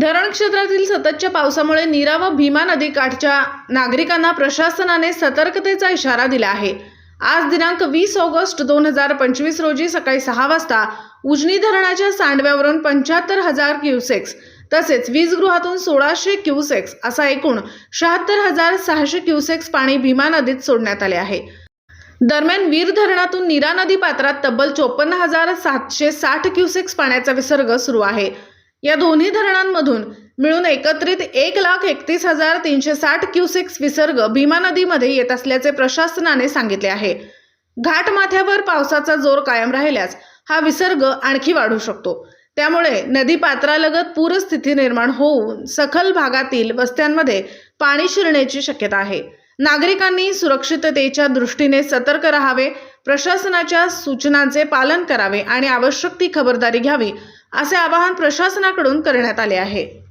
धरण क्षेत्रातील सततच्या पावसामुळे नीरा व भीमा नदी काठच्या नागरिकांना प्रशासनाने सतर्कतेचा इशारा दिला आहे. आज दिनांक वीस ऑगस्ट दोन हजार पंचवीस रोजी सकाळी सहा वाजता उजनी धरणाच्या सांडव्यावरून पंच्याहत्तर हजार क्युसेक्स तसेच वीजगृहातून सोळाशे क्युसेक्स असा एकूण शहात्तर हजार सहाशे क्युसेक्स पाणी भीमा नदीत सोडण्यात आले आहे. दरम्यान वीर धरणातून नीरा नदी पात्रात तब्बल चोपन्न हजार सातशे साठ क्युसेक्स पाण्याचा विसर्ग सुरू आहे. या दोन्ही धरणांमधून मिळून एकत्रित एक लाख एकतीस हजार तीनशे साठ क्युसेक्स विसर्ग भीमा नदीमध्ये येत असल्याचे प्रशासनाने सांगितले आहे. घाटमाथ्यावर पावसाचा जोर कायम राहिल्यास हा विसर्ग आणखी वाढू शकतो. त्यामुळे नदी पात्रालगत पूरस्थिती निर्माण होऊन सखल भागातील वस्त्यांमध्ये पाणी शिरण्याची शक्यता आहे. नागरिकांनी सुरक्षिततेच्या दृष्टीने सतर्क राहावे प्रशासनाच्या सूचनांचे पालन करावे आणि आवश्यक ती खबरदारी घ्यावी असे आवाहन प्रशासनाकडून करण्यात आले आहे.